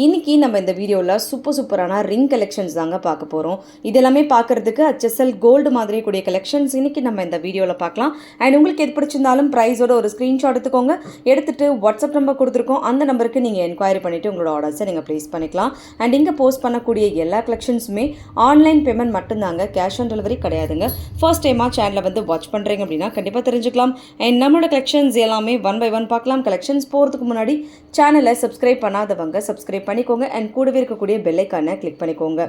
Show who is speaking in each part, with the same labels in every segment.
Speaker 1: இன்னைக்கு நம்ம இந்த வீடியோவில் சூப்பர் சூப்பரான ரிங் கலெக்ஷன்ஸ் தாங்க பார்க்க போகிறோம் இதெல்லாமே பார்க்குறதுக்கு பார்க்கறதுக்கு கோல்டு மாதிரி கூடிய கலெக்ஷன்ஸ் இன்றைக்கி நம்ம இந்த வீடியோவில் பார்க்கலாம். அண்ட் உங்களுக்கு எது பிடிச்சிருந்தாலும் ப்ரைஸோட ஒரு ஸ்க்ரீன்ஷாட் எடுத்துக்கோங்க. எடுத்துட்டு வாட்ஸ்அப் நம்பர் கொடுத்துருக்கோம். அந்த நம்பருக்கு நீங்கள் என்கொயரி பண்ணிவிட்டு உங்களோட ஆர்டர்ஸை நீங்கள் ப்ளேஸ் பண்ணிக்கலாம். அண்ட் இங்கே போஸ்ட் பண்ணக்கூடிய எல்லா கலெக்ஷன்ஸுமே ஆன்லைன் பேமெண்ட் மட்டும்தாங்க. கேஷ் ஆன் டெலிவரி கிடையாதுங்க. ஃபர்ஸ்ட் டைமாக சேனலை வந்து வாட்ச் பண்ணுறீங்க அப்படின்னா கண்டிப்பாக தெரிஞ்சுக்கலாம். அண்ட் நம்மளோட கலெக்ஷன்ஸ் எல்லாமே ஒன் பை ஒன் பார்க்கலாம். கலெக்ஷன்ஸ் போகிறதுக்கு முன்னாடி சேனலை சப்ஸ்கிரைப் பண்ணாதவங்க சப்ஸ்கிரைப் பண்ணிக்கோங்க. அண்ட் கூடவே இருக்கக்கூடிய பெல்லைக்கானை கிளிக் பண்ணிக்கோங்க.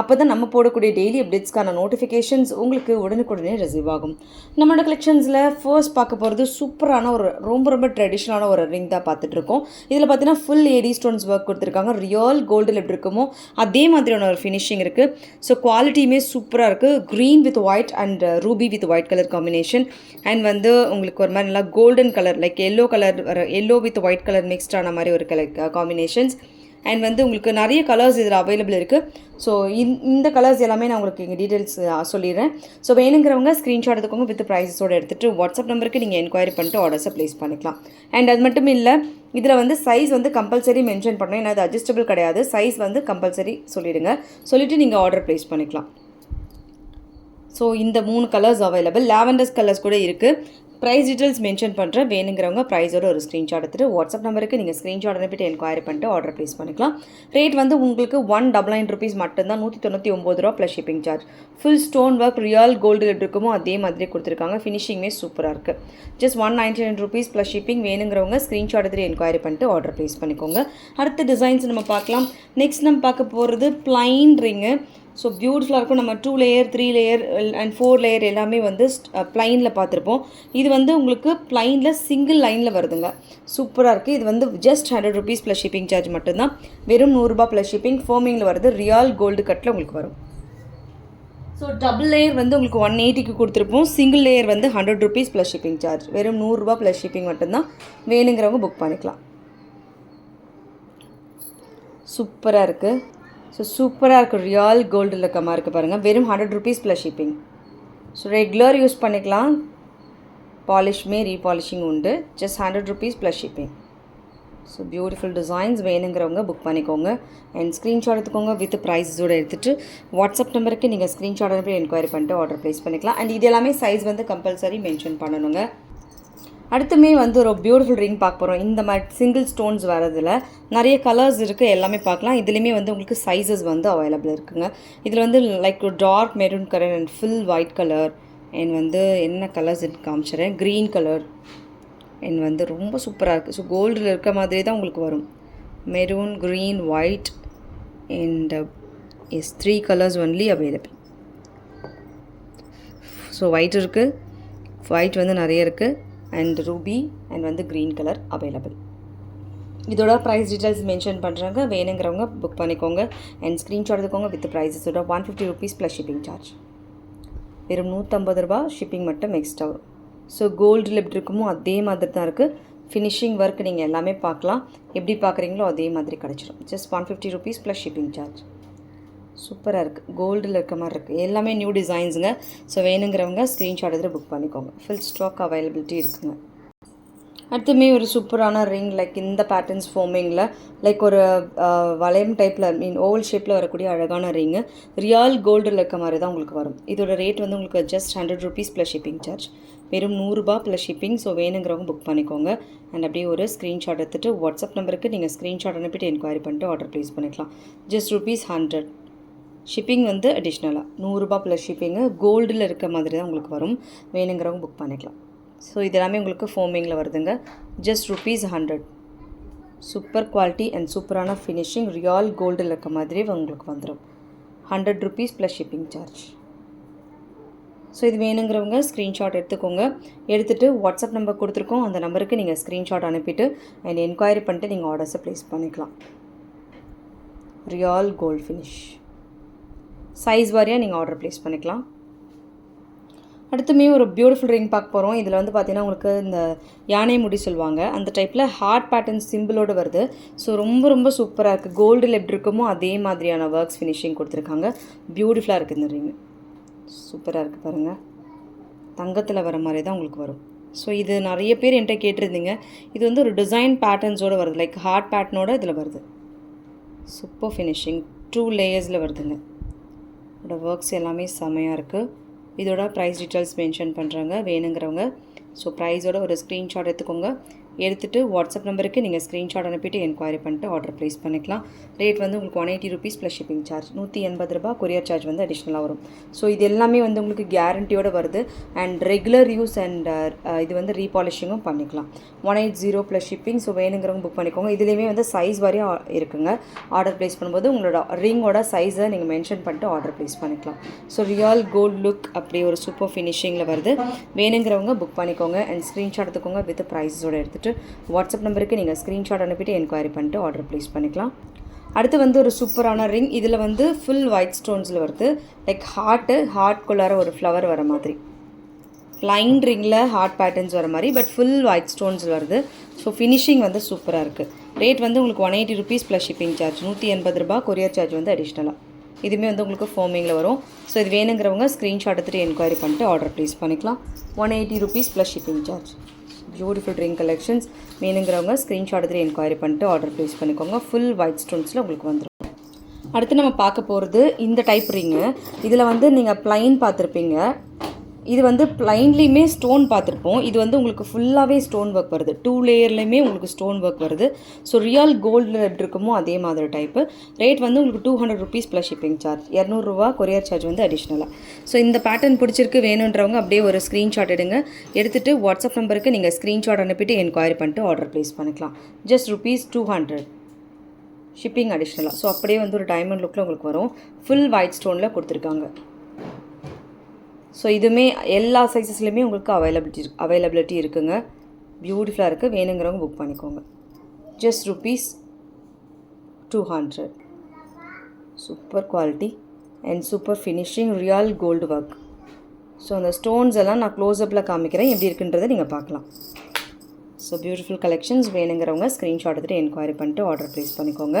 Speaker 1: அப்போ தான் நம்ம போடக்கூடிய டெய்லி அப்டேட்ஸ்க்கான நோட்டிஃபிகேஷன்ஸ் உங்களுக்கு உடனுக்குடனே ரிசீவ் ஆகும். நம்மளோட கலெக்ஷன்ஸில் ஃபர்ஸ்ட் பார்க்க போகிறது சூப்பரான ஒரு ரொம்ப ரொம்ப ட்ரெடிஷ்னலான ஒரு ரிங் தான் பார்த்துட்டு இருக்கோம் இதில் பார்த்தீங்கன்னா ஃபுல் ஏடி ஸ்டோன்ஸ் ஒர்க் கொடுத்துருக்காங்க. ரியல் கோல்டில் எப்படி இருக்குமோ அதே மாதிரியான ஒரு ஃபினிஷிங் இருக்குது ஸோ குவாலிட்டியுமே சூப்பராக இருக்குது green with white and ruby with white colour combination and வந்து உங்களுக்கு ஒரு மாதிரி நல்லா golden colour like yellow colour yellow with white colour mixed ஆன மாதிரி ஒரு கலர் காம்பினேஷன்ஸ் uh, அண்ட் வந்து உங்களுக்கு நிறைய கலர்ஸ் இதில் அவைலபிள் இருக்குது ஸோ இந்த கலர்ஸ் எல்லாமே நான் உங்களுக்கு இங்கே டீட்டெயில்ஸ் சொல்லிடுறேன். ஸோ வேணுங்கிறவங்க ஸ்க்ரீன்ஷாட் எடுத்துக்கோங்க வித் ப்ரைஸஸோடு எடுத்துகிட்டு வாட்ஸ்அப் நம்பருக்கு நீங்கள் என்கொயரி பண்ணிட்டு ஆர்டர்ஸை ப்ளேஸ் பண்ணிக்கலாம். அண்ட் அது மட்டும் இல்லை இதில் வந்து சைஸ் வந்து கம்பல்சரி மென்ஷன் பண்ணணும். ஏன்னா அது அட்ஜஸ்டபிள் கிடையாது. சைஸ் வந்து கம்பல்சரி சொல்லிவிடுங்க சொல்லிவிட்டு நீங்கள் ஆர்டர் ப்ளேஸ் பண்ணிக்கலாம். ஸோ இந்த மூணு கலர்ஸ் அவைலபிள் லாவெண்டர்ஸ் கலர்ஸ் கூட இருக்குது ப்ரைஸ் டீட்டெயில்ஸ் மென்ஷன் பண்ணுறேன் வேணுங்கிறவங்க ப்ரைஸோட ஒரு ஸ்க்ரீன்ஷாட் எடுத்துகிட்டு வாட்ஸ்அப் நம்பருக்கு நீங்கள் ஸ்க்ரீன்ஷாட் அனுப்பிட்டு என்கொயரி பண்ணிட்டு ஆர்டர் ப்ளேஸ் பண்ணிக்கலாம். ரேட் வந்து உங்களுக்கு ஒன் டபுள் நைன் ருபீஸ் மட்டும்தான் நூற்றி தொண்ணூற்றி ஒம்பது ரூபா plus shipping charge full stone work real gold இருக்குமோ அதே மாதிரி கொடுத்துருக்காங்க. ஃபினிஷிங்குமே சூப்பராக இருக்குது just one ninety nine rupees plus shipping வேணுங்கிறவங்க ஸ்க்ரீன்ஷாட் எடுத்துகிட்டு என்கொயரி பண்ணிட்டு ஆர்டர் ப்ளேஸ் பண்ணிக்கோங்க. அடுத்த டிசைன்ஸ் நம்ம பார்க்கலாம். நெக்ஸ்ட் நம்ம பார்க்க போகிறது ப்ளைன் ரிங்கு ஸோ பியூட்டிஃபுல்லாக இருக்கும். நம்ம two layer three layer and four layer எல்லாமே வந்து uh, ப்ளைனில் பார்த்துருப்போம். இது வந்து உங்களுக்கு ப்ளைனில் சிங்கிள் லைனில் வருதுங்க. சூப்பராக இருக்குது இது வந்து just hundred rupees plus shipping charge மட்டும்தான். வெறும் நூறுரூபா ப்ளஸ் ஷிப்பிங் ஃபோமிங்கில் வருது. ரியால் கோல்டு கட்டில் உங்களுக்கு வரும். ஸோ டபுள் லேயர் வந்து உங்களுக்கு ஒன் எயிட்டிக்கு கொடுத்துருப்போம். சிங்கிள் லேயர் வந்து hundred rupees plus shipping charge வெறும் நூறுரூபா ப்ளஸ் ஷிப்பிங் மட்டும்தான். வேணுங்கிறவங்க புக் பண்ணிக்கலாம். சூப்பராக இருக்குது ஸோ சூப்பராக இருக்கும் ரியல் கோல்டு லக்கமாக இருக்குது பாருங்கள் வெறும் hundred rupees plus shipping so regular use பண்ணிக்கலாம். பாலிஷ்மே ரீபாலிஷிங் உண்டு. Just hundred rupees plus shipping so beautiful designs வேணுங்கிறவங்க புக் பண்ணிக்கோங்க. அண்ட் ஸ்க்ரீன்ஷாட் எடுத்துக்கோங்க வித் ப்ரைஸஸோடு எடுத்துகிட்டு வாட்ஸ்அப் நம்பருக்கு நீங்கள் ஸ்க்ரீன்ஷாட் அனுப்பி என்கொயரி பண்ணிட்டு ஆர்டர் ப்ளேஸ் பண்ணிக்கலாம். அண்ட் இது எல்லாமே சைஸ் வந்து கம்பல்சரி மென்ஷன் பண்ணணுங்க. அடுத்துமே வந்து ஒரு பியூட்டிஃபுல் ரிங் பார்க்க போகிறோம் இந்த மாதிரி சிங்கிள் ஸ்டோன்ஸ் வரதில் நிறைய கலர்ஸ் இருக்குது எல்லாமே பார்க்கலாம். இதுலேயுமே வந்து உங்களுக்கு சைஸஸ் வந்து அவைலபிள் இருக்குங்க. இதில் வந்து like dark maroon colour and full white colour and வந்து என்ன கலர்ஸ் காமிச்சிடுறேன். க்ரீன் கலர் அண்ட் வந்து ரொம்ப சூப்பராக இருக்குது ஸோ கோல்டில் இருக்க மாதிரி தான் உங்களுக்கு வரும். Maroon green white and is three colours only available so white இருக்குது ஒயிட் வந்து நிறைய இருக்குது அண்ட் ரூபி அண்ட் வந்து க்ரீன் கலர் அவைலபிள் இதோட ப்ரைஸ் டீட்டெயில்ஸ் மென்ஷன் பண்ணுறாங்க வேணுங்கிறவங்க புக் பண்ணிக்கோங்க அண்ட் ஸ்க்ரீன்ஷாட் எடுத்துக்கோங்க with ப்ரைஸஸோட one fifty rupees plus shipping charge வெறும் நூற்றம்பது ரூபா ஷிப்பிங் மட்டும் எக்ஸ்ட்ரா வரும் ஸோ கோல்டு எப்படி இருக்குமோ அதே மாதிரி தான் இருக்குது ஃபினிஷிங் ஒர்க் நீங்கள் எல்லாமே பார்க்கலாம். எப்படி பார்க்குறீங்களோ அதே மாதிரி கிடச்சிடும் just one fifty rupees plus shipping charge சூப்பராக இருக்குது கோல்டில் இருக்க மாதிரி இருக்குது எல்லாமே நியூ டிசைன்ஸுங்க ஸோ வேணுங்கிறவங்க ஸ்க்ரீன்ஷாட் எடுத்து புக் பண்ணிக்கோங்க. ஃபுல் ஸ்டாக் அவைலபிலிட்டி இருக்குங்க. அடுத்துமே ஒரு சூப்பரான ரிங் லைக் இந்த பேட்டர்ன்ஸ் ஃபோமிங்கில் லைக் ஒரு வளையம் டைப்பில் மீன் ஓவல் ஷேப்பில் வரக்கூடிய அழகான ரிங்கு ரியல் கோல்டில் இருக்க மாதிரி தான் உங்களுக்கு வரும். இதோட ரேட் வந்து உங்களுக்கு just hundred rupees plus shipping charge வெறும் நூறுரூபா ப்ளஸ் ஷிப்பிங் ஸோ வேணுங்கிறவங்க புக் பண்ணிக்கோங்க. அண்ட் அப்படியே ஒரு ஸ்க்ரீன்ஷாட் எடுத்துகிட்டு வாட்ஸ்அப் நம்பருக்கு நீங்கள் ஸ்க்ரீன்ஷாட் அனுப்பிட்டு என்கொயரி பண்ணிட்டு ஆர்டர் ப்ளேஸ் பண்ணிக்கலாம். ஜஸ்ட் ருபீஸ் ஹண்ட்ரட் ஷிப்பிங் வந்து அடிஷ்னலாக நூறுரூபா ப்ளஸ் ஷிப்பிங்கு கோல்டில் இருக்க மாதிரி தான் உங்களுக்கு வரும். வேணுங்கிறவங்க புக் பண்ணிக்கலாம். ஸோ இது எல்லாமே உங்களுக்கு ஃபோமிங்கில் வருதுங்க. Just rupees hundred super quality and சூப்பரான ஃபினிஷிங் ரியால் கோல்டில் இருக்க மாதிரி உங்களுக்கு வந்துடும் hundred rupees plus shipping charge so இது வேணுங்கிறவங்க ஸ்க்ரீன்ஷாட் எடுத்துக்கோங்க. எடுத்துகிட்டு வாட்ஸ்அப் நம்பர் கொடுத்துருக்கோம். அந்த நம்பருக்கு நீங்கள் ஸ்க்ரீன்ஷாட் அனுப்பிட்டு அண்ட் என்கொயரி பண்ணிட்டு நீங்கள் ஆர்டர்ஸை ப்ளேஸ் பண்ணிக்கலாம். ரியால் கோல்ட் ஃபினிஷ் சைஸ் வாரியாக நீங்கள் ஆர்டர் ப்ளேஸ் பண்ணிக்கலாம். அடுத்துமே ஒரு பியூட்டிஃபுல் ரிங் பார்க்க போகிறோம் இதில் வந்து பார்த்திங்கன்னா உங்களுக்கு இந்த யானை முடி சொல்லுவாங்க. அந்த டைப்பில் ஹார்ட் பேட்டர்ன் சிம்பிளோடு வருது. ஸோ ரொம்ப ரொம்ப சூப்பராக இருக்குது கோல்டில் எப்படி இருக்குமோ அதே மாதிரியான ஒர்க்ஸ் ஃபினிஷிங் கொடுத்துருக்காங்க. பியூட்டிஃபுல்லாக இருக்குது இந்த ரிங் சூப்பராக இருக்குது பாருங்கள் தங்கத்தில் வர மாதிரி தான் உங்களுக்கு வரும். ஸோ இது நிறைய பேர் என்கிட்ட கேட்டிருந்தீங்க. இது வந்து ஒரு டிசைன் பேட்டர்ன்ஸோடு வருது. லைக் ஹார்ட் பேட்டர்னோட இதில் வருது. சூப்பர் ஃபினிஷிங் டூ லேயர்ஸில் வருதுங்க. இதோட ஒர்க்ஸ் எல்லாமே செமையாக இருக்குது இதோட ப்ரைஸ் டீட்டெயில்ஸ் மென்ஷன் பண்ணுறாங்க வேணுங்கிறவங்க. ஸோ ப்ரைஸோட ஒரு ஸ்க்ரீன்ஷாட் எடுத்துக்கோங்க. எடுத்துகிட்டு வாட்ஸ்அப் நம்பருக்கு நீங்கள் ஸ்க்ரீன்ஷாட் அனுப்பிட்டு என்கொயரி பண்ணிட்டு ஆர்டர் ப்ளேஸ் பண்ணிக்கலாம். ரேட் வந்து உங்களுக்கு one eighty rupees plus shipping charge நூற்றி எண்பது ரூபா கொரியர் சார்ஜ் வந்து அடிஷ்னலாக வரும். ஸோ இது எல்லாமே வந்து உங்களுக்கு கேரண்டியோடு வருது. அண்ட் ரெகுலர் யூஸ் அண்ட் இது வந்து ரீபாலிஷிங்கும் பண்ணிக்கலாம். One eight zero plus shipping so வேணுங்கிறவங்க புக் பண்ணிக்கோங்க. இதுலேயுமே வந்து சைஸ் வரையும் இருக்குங்க. ஆர்டர் ப்ளேஸ் பண்ணும்போது உங்களோட ரிங்கோட சைஸை நீங்கள் மென்ஷன் பண்ணிட்டு ஆர்டர் ப்ளேஸ் பண்ணிக்கலாம். ஸோ ரியல் கோல்ட் லுக் அப்படி ஒரு சூப்பர் ஃபினிஷிங்கில் வருது. வேணுங்கிறவங்க புக் பண்ணிக்கோங்க. அண்ட் ஸ்க்ரீன்ஷாட் எடுத்துக்கோங்க வித் ப்ரைஸோட எடுத்துகிட்டு வாட்ஸ்அப் நம்பருக்கு நீங்கள் ஸ்க்ரீன்ஷாட் அனுப்பிட்டு என்கொயரி பண்ணிட்டு ஆர்டர் ப்ளேஸ் பண்ணிக்கலாம். அடுத்து வந்து ஒரு சூப்பரான ரிங். இதில் வந்து ஃபுல் ஒயிட் ஸ்டோன்ஸில் வருது. லைக் ஹார்ட்டு ஹார்ட்குள்ளார ஒரு ஃப்ளவர் வர மாதிரி. லைன் ரிங்கில் ஹார்ட் பேட்டர்ன்ஸ் வர மாதிரி பட் ஃபுல் ஒயிட் ஸ்டோன்ஸ் வருது. ஸோ ஃபினிஷிங் வந்து சூப்பராக இருக்குது ரேட் வந்து உங்களுக்கு one eighty rupees plus shipping charge நூற்றி எண்பது ரூபா கொரியர் சார்ஜ் வந்து அடிஷ்னலாக இதுவுமே வந்து உங்களுக்கு ஃபோமிங்கில் வரும். ஸோ இது வேணுங்கிறவங்க ஸ்க்ரீன்ஷாட் எடுத்துகிட்டு என்கொயரி பண்ணிட்டு ஆர்டர் ப்ளேஸ் பண்ணிக்கலாம். One eighty rupees plus shipping charge beautiful drink collections வேணுங்கிறவங்க ஸ்க்ரீன்ஷாட் எடுத்துகிட்டு என்கொயரி பண்ணிட்டு ஆர்டர் ப்ளேஸ் பண்ணிக்கோங்க. ஃபுல் ஒயிட் ஸ்டோன்ஸில் உங்களுக்கு வந்துடும் அடுத்து நம்ம பார்க்க போகிறது இந்த டைப் ரிங்கு இதில் வந்து நீங்கள் ப்ளைன் பார்த்துருப்பீங்க. இது வந்து ப்ளைன்லேயுமே ஸ்டோன் பார்த்துருப்போம். இது வந்து உங்களுக்கு ஃபுல்லாகவே ஸ்டோன் ஒர்க் வருது. டூ லேயர்லேயுமே உங்களுக்கு ஸ்டோன் ஒர்க் வருது. ஸோ ரியல் கோல்டில் இருக்குமோ அதே மாதிரி டைப்பு ரேட் வந்து உங்களுக்கு two hundred rupees plus shipping charge இரநூறுவா கொரியர் சார்ஜ் வந்து அடிஷ்னலாக ஸோ இந்த பேட்டர்ன் பிடிச்சிருக்கு வேணுன்றவங்க அப்படியே ஒரு ஸ்க்ரீன்ஷாட் எடுங்க. எடுத்துகிட்டு வாட்ஸ்அப் நம்பருக்கு நீங்கள் ஸ்க்ரீன்ஷாட் அனுப்பிட்டு என்கொயரி பண்ணிட்டு ஆர்டர் ப்ளேஸ் பண்ணிக்கலாம். Just rupees two hundred shipping அடிஷ்னலாக ஸோ அப்படியே வந்து ஒரு டைமண்ட் லுக்கில் உங்களுக்கு வரும். ஃபுல் ஒயிட் ஸ்டோனில் கொடுத்துருக்காங்க. ஸோ இதுவுமே எல்லா சைஸஸ்லையுமே உங்களுக்கு அவைலபிலிட்டி அவைலபிலிட்டி இருக்குங்க. பியூட்டிஃபுல்லாக இருக்குது வேணுங்கிறவங்க புக் பண்ணிக்கோங்க. Just rupees two hundred super quality and super finishing real gold work so அந்த ஸ்டோன்ஸ் எல்லாம் நான் க்ளோஸ்அப்பில் காமிக்கிறேன். எப்படி இருக்குன்றதை நீங்கள் பார்க்கலாம். ஸோ பியூட்டிஃபுல் கலெக்ஷன்ஸ் வேணுங்கிறவங்க ஸ்க்ரீன்ஷாட் எடுத்துகிட்டு என்கொயரி பண்ணிட்டு ஆர்டர் ப்ளேஸ் பண்ணிக்கோங்க.